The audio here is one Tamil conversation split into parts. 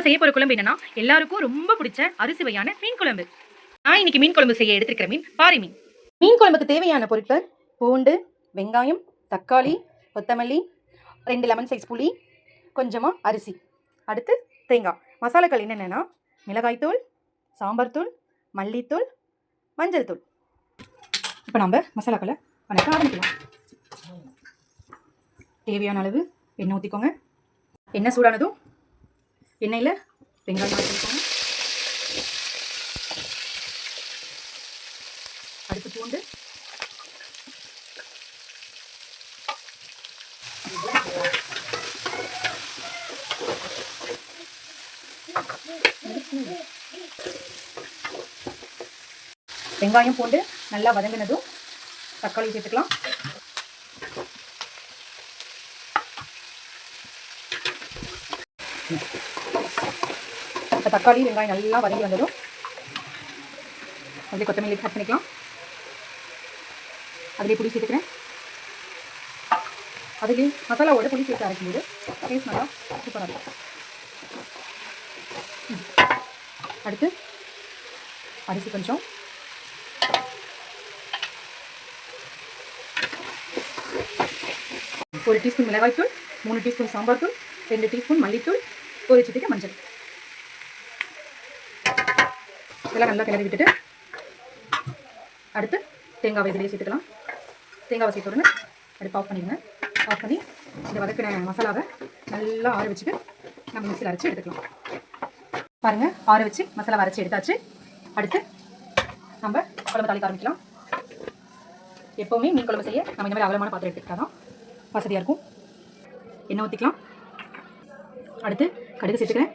நம்ம செய்ய போகிற குழம்பு என்னன்னா எல்லாருக்கும் ரொம்ப பிடிச்ச அரிசி வகையான மீன் குழம்பு. நான் இன்னைக்கு மீன் குழம்பு செய்ய எடுத்துக்கிற மீன் பாறை மீன். மீன் குழம்புக்கு தேவையான பொருட்கள் பூண்டு வெங்காயம் தக்காளி கொத்தமல்லி ரெண்டு லெமன் சைஸ் புளி கொஞ்சமாக அரிசி. அடுத்து தேங்காய். மசாலாக்கள் என்னென்னா மிளகாய்த்தூள் சாம்பார் தூள் மல்லித்தூள் மஞ்சள் தூள். இப்போ நம்ம மசாலாக்களை வணக்க ஆரம்பிக்கலாம். தேவையான அளவு எண்ணெய் ஊற்றிக்கோங்க எண்ணெய் சூடானதும் எண்ணெயில் வெங்காயம் வச்சுக்கோங்க அடுத்து பூண்டு வெங்காயம் பூண்டு நல்லா வதங்கினதும் தக்காளி சேர்த்துக்கலாம். இப்போ தக்காளி வெங்காயம் நல்லா வதங்கி வந்ததும் அப்படியே கொத்தமல்லி கட் பண்ணிக்கலாம். அதிலே புளி சேர்த்துக்கிறேன். அதுலேயே மசாலாவோட புளி சேர்த்து அரைக்கும்போது டேஸ்ட் நல்லா சூப்பராக இருக்கும். அடுத்து அரிசி கொஞ்சம். ஒரு டீஸ்பூன் மிளகாய்த்தூள் மூணு டீஸ்பூன் சாம்பார் தூள் ரெண்டு டீஸ்பூன் மல்லித்தூள் ஒரு மஞ்சள். இதெல்லாம் நல்லா கிளறி விட்டுட்டு அடுத்து தேங்காவை இதிலேயே சேர்த்துக்கலாம். தேங்காவை சேர்த்த உடனே அடுப்பு ஆஃப் பண்ணிடுங்க. ஆஃப் பண்ணி இந்த வதக்கின மசாலாவை நல்லா ஆற வச்சுட்டு நம்ம மிக்சியில் அரைச்சி எடுத்துக்கலாம். பாருங்கள் ஆற வச்சு மசாலா அரைச்சி எடுத்தாச்சு. அடுத்து நம்ம குழம்பு தாளிக்க ஆரம்பிக்கலாம். எப்போவுமே மீன் குழம்பு செய்ய நம்ம இந்த மாதிரி அகலமான பாத்திரம் எடுத்துக்கிட்டா தான் வசதியாக இருக்கும். எண்ணெய் ஊற்றிக்கலாம் அடுத்து கடுகு சேர்த்துக்கிறேன்.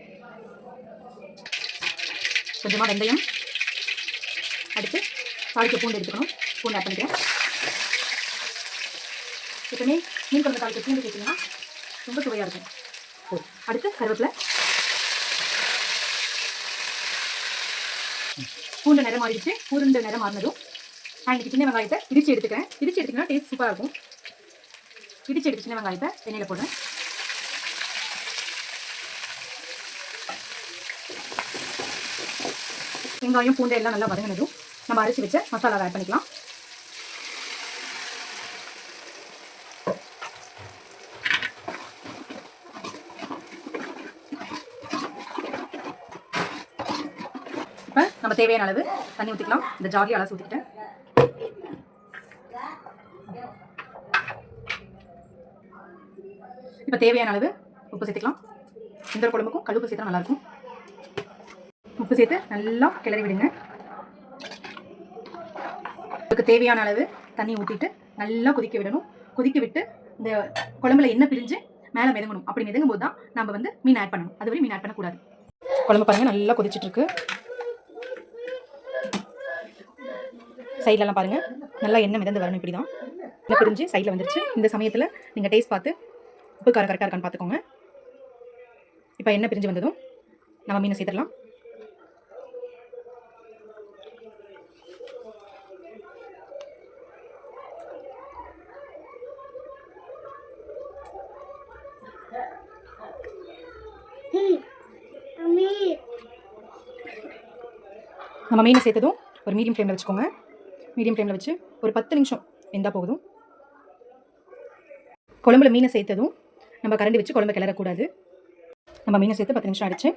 கொஞ்சமாக வெந்தயம். அடுத்து தாளிக்க பூண்டு எடுத்துக்கணும். பூண்டு ஆட் பண்ணிக்கிறேன். எப்பவுமே மீன் குழம்பு தாளிக்க பூண்டு சேர்த்திங்கன்னா ரொம்ப சுவையாக இருக்கும். ஓ அடுத்து கருவேப்பிலை. பூண்டு நிறம் மாறிடுச்சு. பூருண்டு நிறம் மாறினதும் நான் இன்றைக்கி சின்ன வெங்காயத்தை இடிச்சு எடுத்துக்கிறேன். இடிச்சு எடுத்துக்கிங்கன்னா டேஸ்ட் சூப்பராக இருக்கும். இடிச்சு எடுத்து சின்ன வெங்காயத்தை எண்ணெயில் போடுறேன். வெங்காயம் பூண்டை எல்லாம் நல்லா வதங்கினதும் நம்ம அரைச்சி வச்ச மசாலாவை ஆட் பண்ணிக்கலாம். இப்போ நம்ம தேவையான அளவு தண்ணி ஊற்றிக்கலாம் இந்த ஜார்லி அலசி ஊற்றிக்கிட்டேன் இப்போ தேவையான அளவு உப்பு சேர்த்துக்கலாம். இந்த குழம்புக்கும் கழுப்பு சேர்த்தா நல்லாயிருக்கும் உப்பு சேர்த்து நல்லா கிளறி விடுங்க. அதுக்கு தேவையான அளவு தண்ணி ஊற்றிட்டு நல்லா கொதிக்க விடணும். கொதிக்க விட்டு இந்த குழம்புல எண்ணெய் பிரிஞ்சு மேலே மிதங்கணும். அப்படி மிதங்கும் போது தான் நம்ம வந்து மீன் ஆட் பண்ணணும். அதுவரை மீன் ஆட் பண்ணக்கூடாது. குழம்பு பாருங்கள் நல்லா கொதிச்சிட்டு இருக்கு. சைட்லலாம் பாருங்கள் நல்லா எண்ணெய் மிதந்து வரணும் இப்படி தான் எண்ணெய் பிரிஞ்சு சைடில் வந்துருச்சு. இந்த சமயத்தில் நீங்கள் டேஸ்ட் பார்த்து உப்பு காரம் கரெக்டாக இருக்கான்னு பார்த்துக்கோங்க. இப்போ எண்ணெய் பிரிஞ்சு வந்ததும் நம்ம மீனை சேர்த்துடலாம். நம்ம மீனை சேர்த்ததும் ஒரு மீடியம் ஃப்ளேமில் வச்சுக்கோங்க. மீடியம் ஃப்ளேமில் வச்சு ஒரு பத்து நிமிஷம் வெந்தால் போதும். குழம்புல மீனை சேர்த்ததும் நம்ம கரண்டி வச்சு குழம்பு கிளறக்கூடாது நம்ம மீனை சேர்த்து பத்து நிமிஷம் அடிச்சு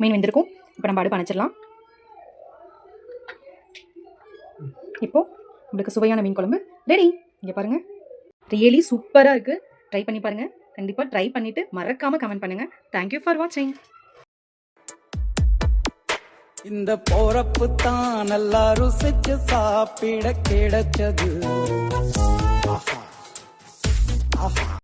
மீன் வெந்திருக்கும். இப்போ நம்ம அடுப்பு அணைச்சிடலாம். இப்போது உங்களுக்கு சுவையான மீன் குழம்பு ரெடி இங்கே பாருங்கள் ரியலி சூப்பராக இருக்குது ட்ரை பண்ணி பாருங்கள் கண்டிப்பாக ட்ரை பண்ணிவிட்டு மறக்காமல் கமெண்ட் பண்ணுங்கள் தேங்க்யூ ஃபார் வாட்சிங் இந்த போறப்பு தான் நல்லா ருசிச்சு சாப்பிட கிடைச்சது. ஆஹா. ஆஹா.